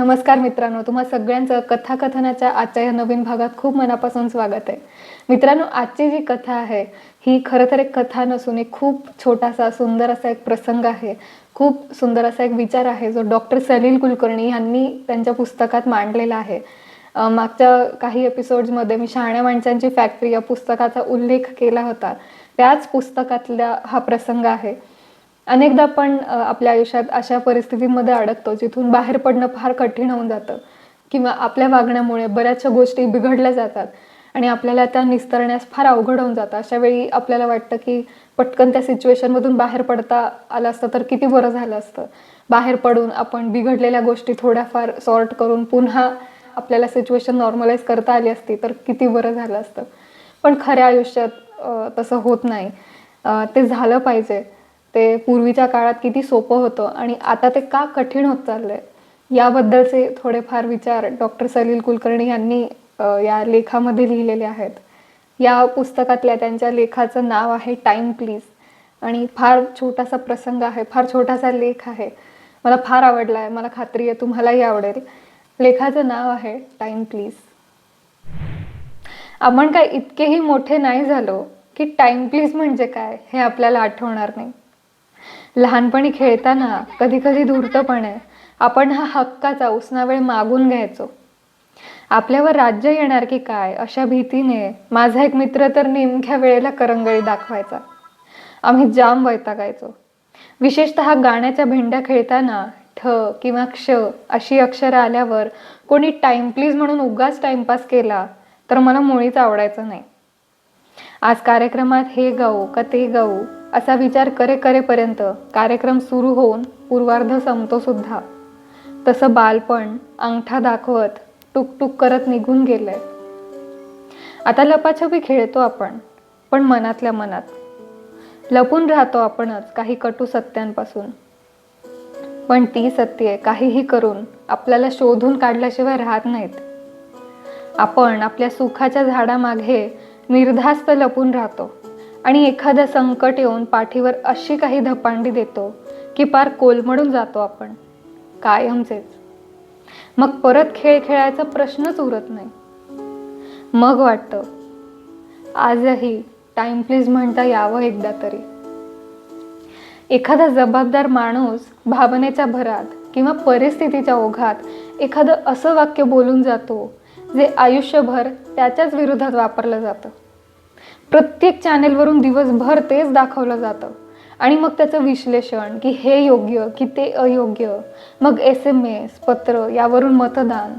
नमस्कार मित्रांनो तुम्हा सगळ्यांचं कथाकथनाच्या आजच्या या नवीन भागात खूप मनापासून स्वागत आहे. मित्रांनो आजची जी कथा आहे ही खरं तर एक कथा नसून एक खूप छोटासा सुंदर असा एक प्रसंग आहे. खूप सुंदर असा एक विचार आहे जो डॉक्टर सलील कुलकर्णी यांनी त्यांच्या पुस्तकात मांडलेला आहे. मागच्या काही एपिसोड्समध्ये मी शहाण्या माणसांची फॅक्टरी या पुस्तकाचा उल्लेख केला होता. त्याच पुस्तकातला हा प्रसंग आहे. अनेकदा आपण आपल्या आयुष्यात अशा परिस्थितीमध्ये अडकतो जिथून बाहेर पडणं फार कठीण होऊन जातं. किंवा आपल्या वागण्यामुळे बऱ्याचशा गोष्टी बिघडल्या जातात आणि आपल्याला त्या निस्तरण्यास फार अवघड होऊन जातं. अशा वेळी आपल्याला वाटतं की पटकन त्या सिच्युएशनमधून बाहेर पडता आलं असतं तर किती बरं झालं असतं. बाहेर पडून आपण बिघडलेल्या गोष्टी थोड्याफार सॉर्ट करून पुन्हा आपल्याला सिच्युएशन नॉर्मलाईज करता आली असती तर किती बरं झालं असतं. पण खऱ्या आयुष्यात तसं होत नाही. ते झालं पाहिजे. ते पूर्वीच्या काळात किती सोपं होतं आणि आता ते का कठीण होत चाललंय? याबद्दलचे थोडेफार विचार डॉक्टर सलील कुलकर्णी यांनी या लेखामध्ये लिहिलेले आहेत. या पुस्तकातल्या त्यांच्या लेखाचं नाव आहे टाईम प्लीज आणि फार छोटासा प्रसंग आहे फार छोटासा लेख आहे. मला फार आवडला आहे मला खात्री आहे तुम्हालाही आवडेल. लेखाचं नाव आहे टाईम प्लीज आपण काय इतकेही मोठे नाही झालो की टाइम प्लीज म्हणजे काय हे आपल्याला आठवणार नाही. लहानपणी खेळताना कधी कधी धूर्तपणे आपण हा हक्काचा उसना वेळ मागून घ्यायचो. आपल्यावर राज्य येणार की काय अशा भीतीने माझा एक मित्र तर नेमक्या वेळेला करंगळी दाखवायचा. आम्ही जाम वैतागायचो. विशेषतः गाण्याच्या भेंड्या खेळताना ठ किंवा क्ष अशी अक्षरं आल्यावर कोणी टाइम प्लीज म्हणून उगाच टाइमपास केला तर मला मुळीच आवडायचं नाही. आज कार्यक्रमात हे गाऊ का ते गाऊ असा विचार करे करेपर्यंत कार्यक्रम सुरू होऊन पूर्वार्ध संपतो सुद्धा. तसं बालपण अंगठा दाखवत टुकटुक करत निघून गेलंय. आता लपाछपी खेळतो आपण पण मनातल्या मनात. लपून राहतो आपणच काही कटू सत्यांपासून. पण ती सत्ये काहीही करून आपल्याला शोधून काढल्याशिवाय राहत नाहीत. आपण आपल्या सुखाच्या झाडामागे निर्धास्त लपून राहतो आणि एखादं संकट येऊन पाठीवर अशी काही धपांडी देतो की पार कोलमडून जातो आपण. कायमचेच मग परत खेळ खेळायचा प्रश्नच उरत नाही. मग वाटतं आजही टाइम प्लीज म्हणता यावं एकदा तरी. एखादा जबाबदार माणूस भावनेच्या भरात किंवा परिस्थितीच्या ओघात एखादं असं वाक्य बोलून जातो जे आयुष्यभर त्याच्याच विरोधात वापरलं जातं. प्रत्येक चॅनेलवरून दिवसभर तेच दाखवलं जातं. आणि मग त्याचं विश्लेषण की हे योग्य की ते अयोग्य मग एस एम एस पत्र यावरून मतदान.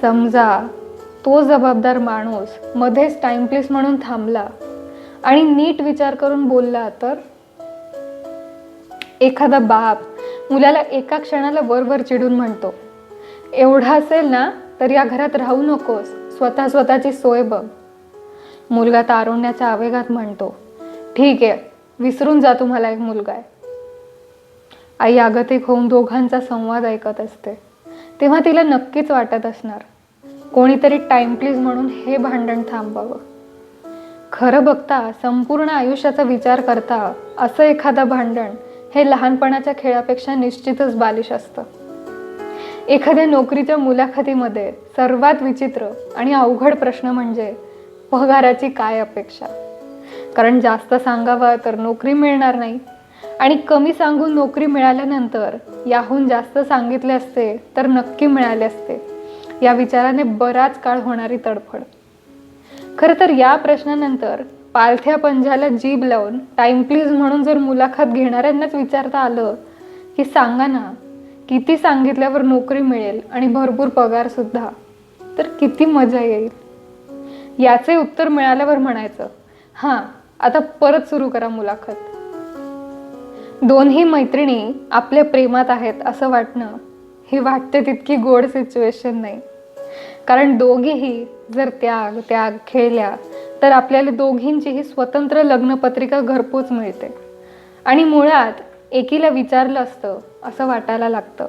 समजा तो जबाबदार माणूस मध्येच टाइमप्लेस म्हणून थांबला आणि नीट विचार करून बोलला तर? एखादा बाप मुलाला एका क्षणाला वरवर चिडून म्हणतो एवढा असेल ना तर या घरात राहू नकोस. स्वतः स्वतःची सोय बघ. मुलगा तारुण्याच्या आवेगात म्हणतो ठीक आहे विसरून जा तुम्हाला एक मुलगा आहे. आई आगतिक होऊन दोघांचा संवाद ऐकत असते. तेव्हा तिला नक्कीच वाटत असणार कोणीतरी टाइम प्लीज म्हणून हे भांडण थांबावं. खरं बघता संपूर्ण आयुष्याचा विचार करता असं एखादं भांडण हे लहानपणाच्या खेळापेक्षा निश्चितच बालिश असतं. एखाद्या नोकरीच्या मुलाखतीमध्ये सर्वात विचित्र आणि अवघड प्रश्न म्हणजे पगाराची काय अपेक्षा? कारण जास्त सांगावं तर नोकरी मिळणार नाही. आणि कमी सांगून नोकरी मिळाल्यानंतर याहून जास्त सांगितले असते तर नक्की मिळाले असते. या विचाराने बराच काळ होणारी तडफड. खरं तर या प्रश्नानंतर पालथ्या पंजाला जीभ लावून टाइम प्लीज म्हणून जर मुलाखत घेणाऱ्यांनाच विचारता आलं की सांगा ना किती सांगितल्यावर नोकरी मिळेल आणि भरपूर पगारसुद्धा तर किती मजा येईल? याचे उत्तर मिळाल्यावर म्हणायचं हां आता परत सुरू करा मुलाखत. दोन्ही मैत्रिणी आपल्या प्रेमात आहेत असं वाटणं ही वाटते तितकी गोड सिच्युएशन नाही. कारण दोघीही जर त्याग त्याग खेळल्या तर आपल्याला दोघींचीही स्वतंत्र लग्नपत्रिका घरपोच मिळते. आणि मुळात एकीला विचारलं असतं असं वाटायला लागतं.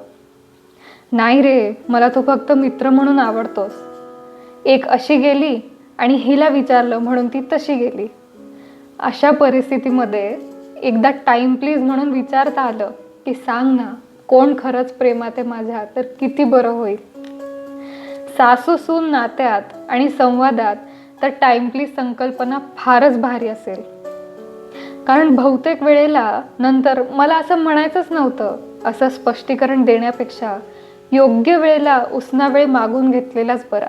नाही रे मला तो फक्त मित्र म्हणून आवडतोस. एक अशी गेली आणि हिला विचारलं म्हणून ती तशी गेली. अशा परिस्थितीमध्ये एकदा टाइम प्लीज म्हणून विचारता आलं की सांग ना कोण खरंच प्रेमात आहे माझ्या? तर किती बरं होईल. सासू सून नात्यात आणि संवादात तर टाइमली संकल्पना फारच भारी असेल. कारण बहुतेक वेळेला नंतर मला असं म्हणायचंच नव्हतं असं स्पष्टीकरण देण्यापेक्षा योग्य वेळेला उसना वेळ मागून घेतलेलाच बरा.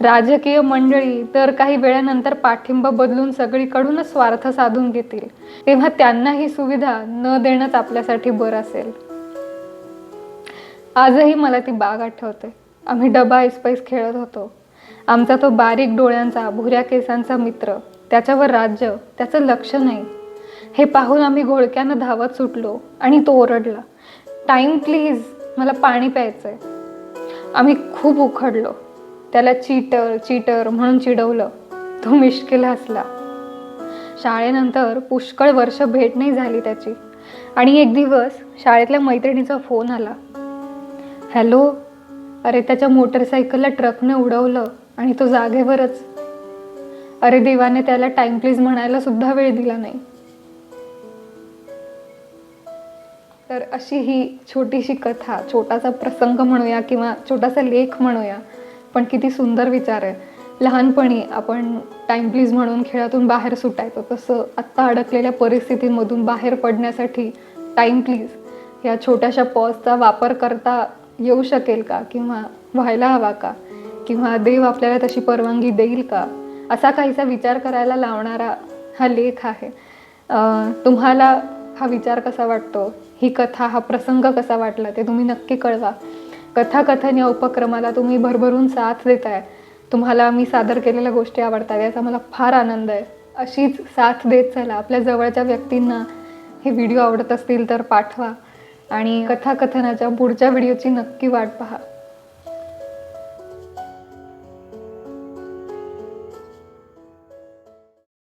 राजकीय मंडळी तर काही वेळानंतर पाठिंबा बदलून सगळीकडूनच स्वार्थ साधून घेतील तेव्हा त्यांना ही सुविधा न देणंच आपल्यासाठी बरं असेल. आजही मला ती बाग आठवते. आम्ही डबा ऐसपैस खेळत होतो. आमचा तो बारीक डोळ्यांचा भुऱ्या केसांचा मित्र त्याच्यावर राज्य त्याचं लक्ष नाही. हे पाहून आम्ही घोळक्यानं धावत सुटलो आणि तो ओरडला टाईम प्लीज मला पाणी प्यायचंय. आम्ही खूप उखडलो. त्याला चीटर चीटर म्हणून चिडवलं. तो मिश्किल हसला. शाळेनंतर पुष्कळ वर्ष भेट नाही झाली त्याची. आणि एक दिवस शाळेतल्या मैत्रिणीचा फोन आला. हॅलो अरे त्याच्या मोटरसायकलला ट्रकने उडवलं आणि तो जागेवरच अरे देवाने त्याला टाइम प्लीज म्हणायला सुद्धा वेळ दिला नाही. तर अशी ही छोटीशी कथा छोटासा प्रसंग म्हणूया किंवा छोटासा लेख म्हणूया पण किती सुंदर विचार आहे. लहानपणी आपण टाइम प्लीज म्हणून खेळातून बाहेर सुटायचो. तसं आत्ता अडकलेल्या परिस्थितीमधून बाहेर पडण्यासाठी टाइम प्लीज या छोट्याशा पॉजचा वापर करता येऊ शकेल का? किंवा व्हायला हवा का? किंवा देव आपल्याला तशी परवानगी देईल का? असा काहीसा विचार करायला लावणारा हा लेख आहे. तुम्हाला हा विचार कसा वाटतो? ही कथा हा प्रसंग कसा वाटला? ते तुम्ही नक्की कळवा. कथाकथन या उपक्रमाला तुम्ही भरभरून साथ देताय. तुम्हाला मी सादर केलेल्या गोष्टी आवडतात याचा मला फार आनंद आहे. अशीच साथ देत चला. आपल्या जवळच्या व्यक्तींना हे व्हिडिओ आवडत असतील तर पाठवा. आणि कथाकथनाच्या पुढच्या व्हिडिओची नक्की वाट पहा.